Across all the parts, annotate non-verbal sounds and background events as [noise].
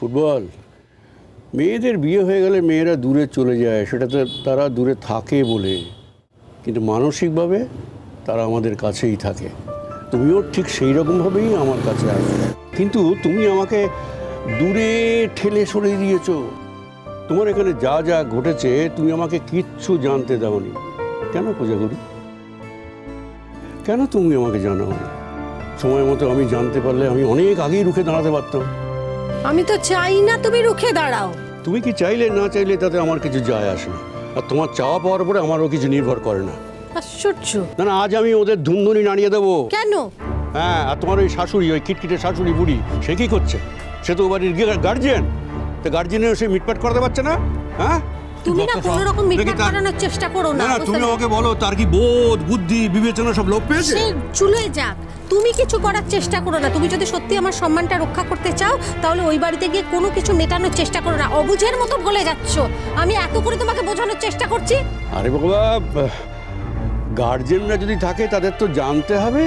Football. মেয়েদের বিয়ে হয়ে গেলে মেয়েরা দূরে চলে যায় সেটাতে তারা দূরে থাকে বলে। কিন্তু মানসিকভাবে তারা আমাদের কাছেই থাকে। তুমিও ঠিক সেই রকমভাবেই আমার কাছে আসবে। কিন্তু তুমি আমাকে দূরে ঠেলে সরে দিয়েছ। তোমার এখানে যা যা ঘটেছে, তুমি আমাকে কিচ্ছু জানতে দাওনি। কেন কোজাগুরু? কেন তুমি আমাকে জানাওনি? সময় মতো আমি জানতে পারলে আমি অনেক আগেই রুখে দাঁড়াতে পারতাম। আমি তো চাই না তুমি রুখে দাঁড়াও। তুমি কি চাইলে না চাইলে তাতে আমার কিছু যায় আসে না। আর তোমার চাওয়া পাওয়ার উপরে আমারও কিছু নির্ভর করে না। আশ্চর্য। না না আজ আমি ওদের ধুমধুনি নাড়িয়ে দেবো। কেন? হ্যাঁ আর তোমার ওই শাশুড়ি ওই কিটকিটে শাশুড়ি বুড়ি সে কি করছে? সে তো ও বাড়ির গার্জিয়ান তো গার্জিয়ানের সে মিটপাট করাতে পারছে না? হ্যাঁ? তুমি না কোনো রকম মিটমাট করানোর চেষ্টা করো না না তুমি আমাকে বলো তার কি বোধ বুদ্ধি বিবেচনা সব লোপ পেয়েছে? সে চুলে যাক। তুমি কিছু করার চেষ্টা করো না। তুমি যদি সত্যি আমার সম্মানটা রক্ষা করতে চাও তাহলে ওই বাড়িতে গিয়ে কোনো কিছু মেটানোর চেষ্টা করো না। অবুঝের মতো বলে যাচ্ছ। আমি এত করে তোমাকে বোঝানোর চেষ্টা করছি? আরে বাবা গার্জেনরা যদি থাকে তাদের তো জানতে হবে।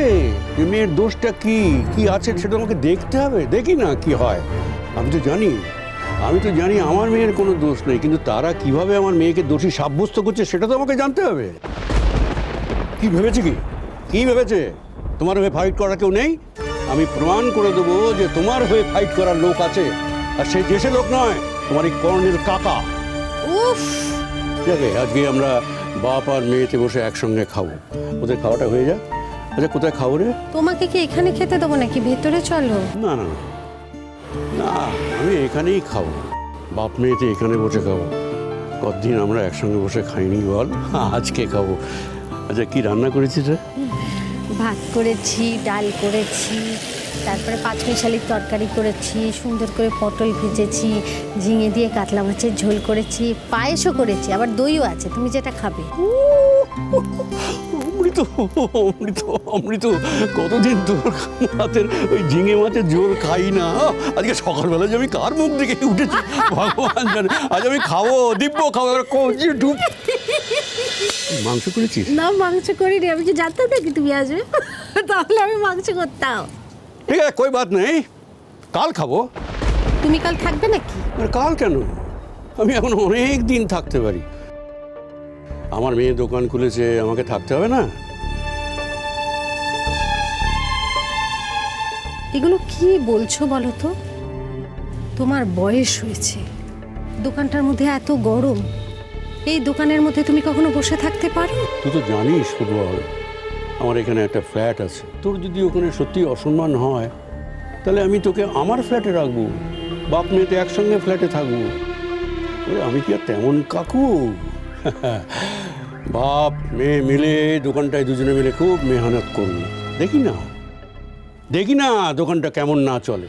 যে মেয়ের দোষটা কি? কি আছে সেটা আমাকে দেখতে হবে? দেখি না কি হয়। আমি তো জানি। আমি তো জানি আমার মেয়ের কোনো দোষ নেই কিন্তু তারা কীভাবে আমার মেয়েকে দোষী সাব্যস্ত করছে সেটা তো আমাকে জানতে হবে। কি ভেবেছে কি? কি ভেবেছে? তোমার হয়ে ফাইট করার কেউ নেই? আমি প্রমাণ করে দেবো যে তোমার হয়ে ফাইট করার লোক আছে আর সে দেশে লোক নয় তোমার এই কর্ণের কাকা। দেখে আজকে আমরা বাপ আর মেয়েতে বসে একসঙ্গে খাব। ওদের খাওয়াটা হয়ে যাক? আচ্ছা কোথায় খাব রে? তোমাকে কি এখানে খেতে দেবো নাকি? ভেতরে চলো। না না না। এখানেই খাব। বাপ মেয়েতে এখানে বসে খাব। কতদিন আমরা একসঙ্গে বসে খাইনি বল? [laughs] আজকে খাব। আচ্ছা কি রান্না করেছিস রে? ভাত করেছি ডাল করেছি তারপরে পাঁচমিশালির তরকারি করেছি সুন্দর করে পটল ভেজেছি ঝিঙে দিয়ে কাতলা মাছের ঝোল করেছি পায়েসও করেছি আবার দইও আছে তুমি যেটা খাবে। [laughs] অমৃত অমৃত অমৃত। কতদিন তোর হাতের ওই ঝিঙে মাছের ঝোল খাই না? আজকে সকালবেলা যে আমি কার মুখ দেখে উঠেছি? ভগবান জানে। আজ আমি খাব দিব্য খাব কচি ডুব মাংস করেছিস? না মাংস করিনি। আমি কি জানতাম নাকি তুমি আসবে? তাহলে আমি মাংস করতাম। ঠিক আছে কই বাত নেই। কাল খাব। তুমি কাল থাকবে নাকি? কাল কেন? আমি এখন অনেক দিন থাকতে পারি। আমার মেয়ে দোকান খুলেছে আমাকে থাকতে হবে না? এগুলো কি বলছো বলো তো? তোমার বয়স হয়েছে। দোকানটার মধ্যে এত গরম। এই দোকানের মধ্যে তুমি কখনো বসে থাকতে পারো? তুই তো জানিস ফুটবল আমার এখানে একটা ফ্ল্যাট আছে। তোর যদি ওখানে সত্যি অসম্মান হয় তাহলে আমি তোকে আমার ফ্ল্যাটে রাখব বাপ মেয়েতে একসঙ্গে ফ্ল্যাটে থাকব। আমি কি আর তেমন কাকু? [laughs] বাপ, মেয়ে মিলে দোকানটায় দুজনে মিলে খুব মেহনত করুন দেখি না। দেখি না দোকানটা কেমন না চলে।